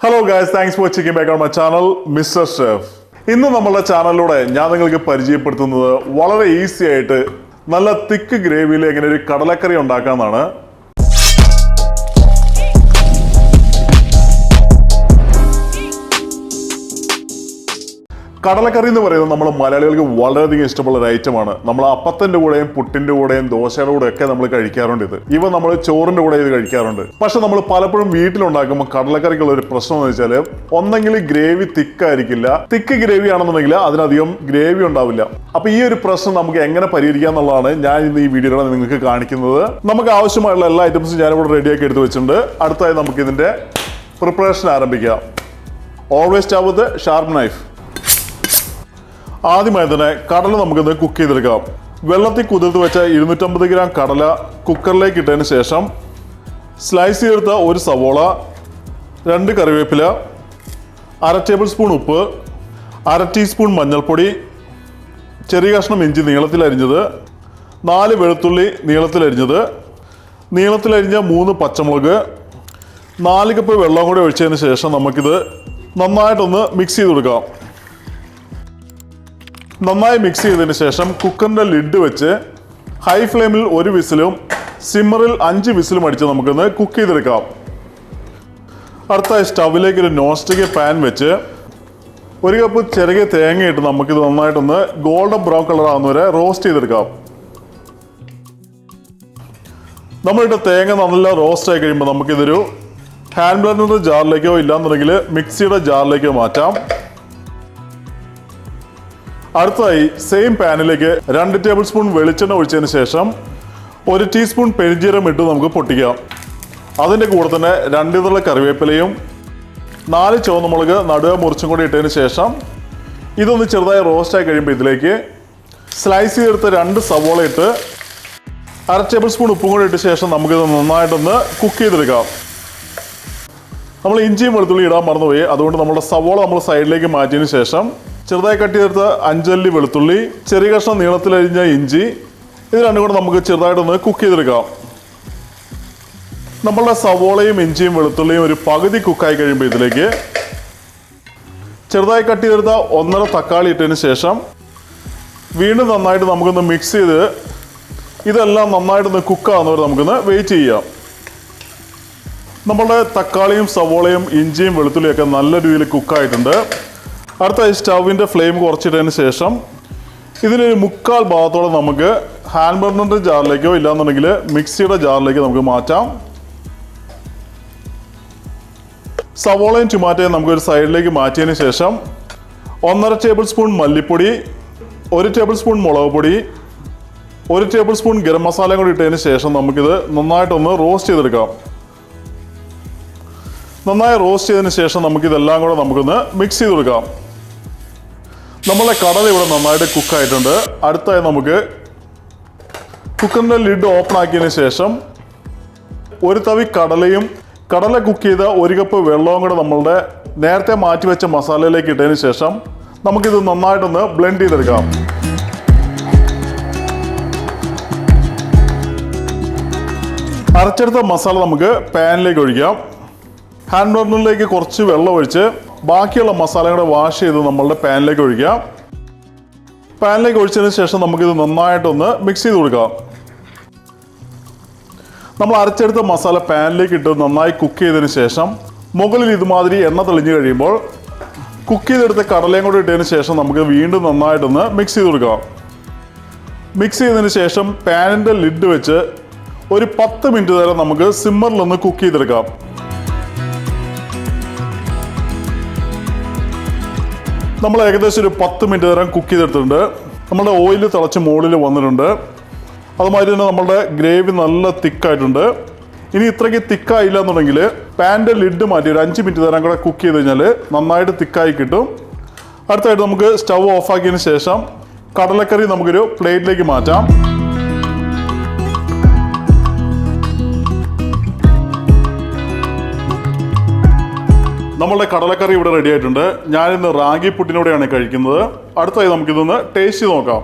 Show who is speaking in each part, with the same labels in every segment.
Speaker 1: Hello guys thanks for watching back on my channel mister chef ഇന്ന് നമ്മളുടെ ചാനലിലൂടെ ഞാൻ നിങ്ങൾക്ക് പരിചയപ്പെടുത്തുന്നത് വളരെ ഈസി ആയിട്ട് നല്ല തിക്ക് ഗ്രേവിയിൽ എങ്ങനെ ഒരു കടലക്കറി ഉണ്ടാക്കാമെന്നാണ് കടലക്കറി എന്ന് പറയുന്നത് നമ്മൾ മലയാളികൾക്ക് വളരെയധികം ഇഷ്ടമുള്ള ഒരു ഐറ്റമാണ്. നമ്മൾ അപ്പത്തിന്റെ കൂടെയും പുട്ടിന്റെ കൂടെയും ദോശയുടെ കൂടെ ഒക്കെ നമ്മൾ കഴിക്കാറുണ്ട് ഇത്. ഇവ നമ്മൾ ചോറിന്റെ കൂടെ ഇത് കഴിക്കാറുണ്ട്. പക്ഷെ നമ്മൾ പലപ്പോഴും വീട്ടിലുണ്ടാക്കുമ്പോൾ കടലക്കറിക്കുള്ള ഒരു പ്രശ്നം എന്ന് വെച്ചാൽ ഒന്നെങ്കിൽ ഗ്രേവി തിക്കായിരിക്കില്ല. തിക്ക് ഗ്രേവി ആണെന്നുണ്ടെങ്കിൽ അതിനധികം ഗ്രേവി ഉണ്ടാവില്ല. അപ്പൊ ഈ ഒരു പ്രശ്നം നമുക്ക് എങ്ങനെ പരിഹരിക്കാം എന്നുള്ളതാണ് ഞാൻ ഇന്ന് ഈ വീഡിയോയിലൂടെ നിങ്ങൾക്ക് കാണിക്കുന്നത്. നമുക്ക് ആവശ്യമായുള്ള എല്ലാ ഐറ്റംസും ഞാനിവിടെ റെഡിയാക്കി എടുത്ത് വെച്ചിട്ടുണ്ട്. അടുത്തായി നമുക്ക് ഇതിന്റെ പ്രിപ്പറേഷൻ ആരംഭിക്കാം ഓൾവേസ്റ്റ് സ്റ്റാവ് ഷാർപ്പ് നൈഫ് ആദ്യമായി തന്നെ കടല നമുക്കിന്ന് കുക്ക് ചെയ്തെടുക്കാം. വെള്ളത്തിൽ കുതിർത്ത് വെച്ച ഇരുന്നൂറ്റമ്പത് ഗ്രാം കടല കുക്കറിലേക്ക് ഇട്ടതിന് ശേഷം സ്ലൈസ് ചെയ്തെടുത്ത ഒരു സവോള രണ്ട് കറിവേപ്പില അര ടേബിൾ സ്പൂൺ ഉപ്പ് അര ടീസ്പൂൺ മഞ്ഞൾപ്പൊടി ചെറിയ കഷ്ണം ഇഞ്ചി നീളത്തിലരിഞ്ഞത് നാല് വെളുത്തുള്ളി നീളത്തിലരിഞ്ഞത് നീളത്തിലരിഞ്ഞ മൂന്ന് പച്ചമുളക് നാല് കപ്പ് വെള്ളം കൂടി ഒഴിച്ചതിന് ശേഷം നമുക്കിത് നന്നായിട്ടൊന്ന് മിക്സ് ചെയ്ത് കൊടുക്കാം നന്നായി മിക്സ് ചെയ്തതിന് ശേഷം കുക്കറിന്റെ ലിഡ് വെച്ച് ഹൈ ഫ്ലെയിമിൽ ഒരു വിസിലും സിമ്മറിൽ അഞ്ച് വിസിലും അടിച്ച് നമുക്കൊന്ന് കുക്ക് ചെയ്തെടുക്കാം. അടുത്ത സ്റ്റവിലേക്ക് ഒരു നോൺ സ്റ്റിക്ക് പാൻ വെച്ച് ഒരു കപ്പ് ചെറിയ തേങ്ങ ഇട്ട് നമുക്കിത് നന്നായിട്ടൊന്ന് ഗോൾഡൻ ബ്രൗൺ കളർ ആവുന്നവരെ റോസ്റ്റ് ചെയ്തെടുക്കാം. നമ്മളിട്ട് തേങ്ങ നല്ല റോസ്റ്റ് ആയി കഴിയുമ്പോൾ നമുക്കിതൊരു ഹാൻഡ് ബ്ലെൻഡറിന്റെ ജാറിലേക്കോ ഇല്ലാന്നുണ്ടെങ്കിൽ മിക്സിയുടെ ജാറിലേക്കോ മാറ്റാം. അടുത്തതായി സെയിം പാനിലേക്ക് രണ്ട് ടേബിൾ സ്പൂൺ വെളിച്ചെണ്ണ ഒഴിച്ചതിന് ശേഷം ഒരു ടീസ്പൂൺ പെരിഞ്ചീരം ഇട്ട് നമുക്ക് പൊട്ടിക്കാം. അതിന്റെ കൂടെ തന്നെ രണ്ട് ഇതള കറിവേപ്പിലയും നാല് ചുവന്ന മുളക് നടുവ മുറിച്ചും കൂടി ഇട്ടതിന് ശേഷം ഇതൊന്ന് ചെറുതായി റോസ്റ്റായി കഴിയുമ്പോൾ ഇതിലേക്ക് സ്ലൈസ് ചെയ്തെടുത്ത രണ്ട് സവോള ഇട്ട് അര ടേബിൾ സ്പൂൺ ഉപ്പും കൂടി ഇട്ട ശേഷം നമുക്കിത് നന്നായിട്ടൊന്ന് കുക്ക് ചെയ്തെടുക്കാം. നമ്മൾ ഇഞ്ചിയും വെളുത്തുള്ളി ഇടാൻ മറന്നുപോയി. അതുകൊണ്ട് നമ്മുടെ സവോള നമ്മൾ സൈഡിലേക്ക് മാറ്റിയതിന് ശേഷം ചെറുതായി കട്ട് ചേർത്ത അഞ്ചല്ലി വെളുത്തുള്ളി ചെറിയ കഷ്ണം നീളത്തിലരിഞ്ഞ ഇഞ്ചി. ഇത് രണ്ടും കൂടെ നമുക്ക് ചെറുതായിട്ടൊന്ന് കുക്ക് ചെയ്തെടുക്കാം. നമ്മളുടെ സവോളയും ഇഞ്ചിയും വെളുത്തുള്ളിയും ഒരു പകുതി കുക്കായി കഴിയുമ്പോൾ ഇതിലേക്ക് ചെറുതായി കട്ട് ചെയ്തെടുത്ത ഒന്നര തക്കാളി ഇട്ടതിന് ശേഷം വീണ്ടും നന്നായിട്ട് നമുക്കൊന്ന് മിക്സ് ചെയ്ത് ഇതെല്ലാം നന്നായിട്ടൊന്ന് കുക്കാകുന്നവരെ നമുക്കൊന്ന് വെയിറ്റ് ചെയ്യാം. നമ്മളുടെ തക്കാളിയും സവോളയും ഇഞ്ചിയും വെളുത്തുള്ളിയൊക്കെ നല്ല രീതിയിൽ കുക്കായിട്ടുണ്ട് അടുത്ത സ്റ്റൗവിന്റെ ഫ്ലെയിം കുറച്ചിട്ടതിന് ശേഷം ഇതിനൊരു മുക്കാൽ ഭാഗത്തോളം നമുക്ക് ഹാൻഡ് ബർണറിന്റെ ജാറിലേക്കോ ഇല്ലാന്നുണ്ടെങ്കിൽ മിക്സിയുടെ ജാറിലേക്ക് നമുക്ക് മാറ്റാം. സവോളയും ടൊമാറ്റോയും നമുക്ക് ഒരു സൈഡിലേക്ക് മാറ്റിയതിന് ശേഷം ഒന്നര ടേബിൾ സ്പൂൺ മല്ലിപ്പൊടി ഒരു ടേബിൾ സ്പൂൺ മുളക് പൊടി ഒരു ടേബിൾ സ്പൂൺ ഗരം മസാലയും കൂടി ഇട്ടതിന് ശേഷം നമുക്കിത് നന്നായിട്ടൊന്ന് റോസ്റ്റ് ചെയ്തെടുക്കാം. നന്നായി റോസ്റ്റ് ചെയ്തതിന് ശേഷം നമുക്കിതെല്ലാം കൂടെ നമുക്കൊന്ന് മിക്സ് ചെയ്ത് കൊടുക്കാം നമ്മളെ കടല ഇവിടെ നന്നായിട്ട് കുക്കായിട്ടുണ്ട് അടുത്തായി നമുക്ക് കുക്കറിന്റെ ലിഡ് ഓപ്പൺ ആക്കിയതിന് ശേഷം ഒരു തവി കടലയും കടല കുക്ക് ചെയ്ത ഒരു കപ്പ് വെള്ളവും കൂടെ നമ്മളുടെ നേരത്തെ മാറ്റി വെച്ച മസാലയിലേക്ക് ഇട്ടതിന് ശേഷം നമുക്കിത് നന്നായിട്ടൊന്ന് ബ്ലെൻഡ് ചെയ്തെടുക്കാം. അരച്ചെടുത്ത മസാല നമുക്ക് പാനിലേക്ക് ഒഴിക്കാം. ഹാൻഡ് ബർണറിലേക്ക് കുറച്ച് വെള്ളം ഒഴിച്ച് ബാക്കിയുള്ള മസാലകളെ വാഷ് ചെയ്ത് നമ്മളുടെ പാനിലേക്ക് ഒഴിക്കാം പാനിലേക്ക് ഒഴിച്ചതിന് ശേഷം നമുക്കിത് നന്നായിട്ടൊന്ന് മിക്സ് ചെയ്ത് കൊടുക്കാം. നമ്മൾ അരച്ചെടുത്ത മസാല പാനിലേക്ക് ഇട്ട് നന്നായി കുക്ക് ചെയ്തതിന് ശേഷം മുകളിൽ ഇതുമാതിരി എണ്ണ തെളിഞ്ഞു കഴിയുമ്പോൾ കുക്ക് ചെയ്തെടുത്ത കടലയും കൂടി ഇട്ടതിന് ശേഷം നമുക്ക് വീണ്ടും നന്നായിട്ടൊന്ന് മിക്സ് ചെയ്ത് കൊടുക്കാം. മിക്സ് ചെയ്തതിന് ശേഷം പാനിന്റെ ലിഡ് വെച്ച് ഒരു പത്ത് മിനിറ്റ് നേരം നമുക്ക് സിമ്മറിലൊന്ന് കുക്ക് ചെയ്തെടുക്കാം. നമ്മൾ ഏകദേശം ഒരു പത്ത് മിനിറ്റ് നേരം കുക്ക് ചെയ്തെടുത്തിട്ടുണ്ട്. നമ്മുടെ ഓയിൽ തിളച്ച് മുകളിൽ വന്നിട്ടുണ്ട്. അതുമാതിരി തന്നെ നമ്മുടെ ഗ്രേവി നല്ല തിക്കായിട്ടുണ്ട്. ഇനി ഇത്രയ്ക്ക് തിക്കായില്ല എന്നുണ്ടെങ്കിൽ പാന്റെ ലിഡ് മാറ്റി ഒരു അഞ്ച് മിനിറ്റ് നേരം കൂടെ കുക്ക് ചെയ്ത് കഴിഞ്ഞാൽ നന്നായിട്ട് തിക്കായി കിട്ടും. അടുത്തായിട്ട് നമുക്ക് സ്റ്റവ് ഓഫാക്കിയതിന് ശേഷം കടലക്കറി നമുക്കൊരു പ്ലേറ്റിലേക്ക് മാറ്റാം. നമ്മളുടെ കടലക്കറി ഇവിടെ റെഡി ആയിട്ടുണ്ട്. ഞാനിന്ന് റാഗി പുട്ടിനോടെയാണ് കഴിക്കുന്നത്. അടുത്തായി നമുക്കിതൊന്ന് ടേസ്റ്റ് നോക്കാം.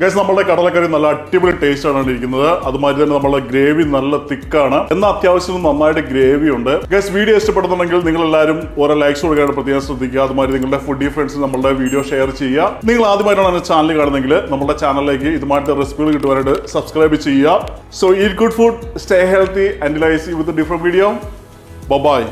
Speaker 1: ഗൈസ് നമ്മുടെ കടലക്കറി നല്ല അടിപൊളി ടേസ്റ്റ് ആണ് ഇരിക്കുന്നത് അതുമാതിരി തന്നെ നമ്മുടെ ഗ്രേവി നല്ല തിക്കാണ്. എന്നാൽ അത്യാവശ്യം നന്നായിട്ട് ഗ്രേവി ഉണ്ട്. ഗൈസ് വീഡിയോ ഇഷ്ടപ്പെടുന്നുണ്ടെങ്കിൽ നിങ്ങൾ എല്ലാവരും ഓരോ ലൈക്സ് കൊടുക്കാനായിട്ട് പ്രത്യേകം ശ്രദ്ധിക്കുക. അതുമാതിരി നിങ്ങളുടെ ഫുഡി ഫ്രണ്ട്സ് നമ്മളുടെ വീഡിയോ ഷെയർ ചെയ്യുക. നിങ്ങൾ ആദ്യമായിട്ടാണ് എന്റെ ചാനൽ കാണുന്നെങ്കിൽ നമ്മുടെ ചാനലിലേക്ക് ഇതുമായിട്ട് റെസിപ്പികൾ കിട്ടുവാനായിട്ട് സബ്സ്ക്രൈബ് ചെയ്യുക. So eat good food stay healthy and lies with different video bye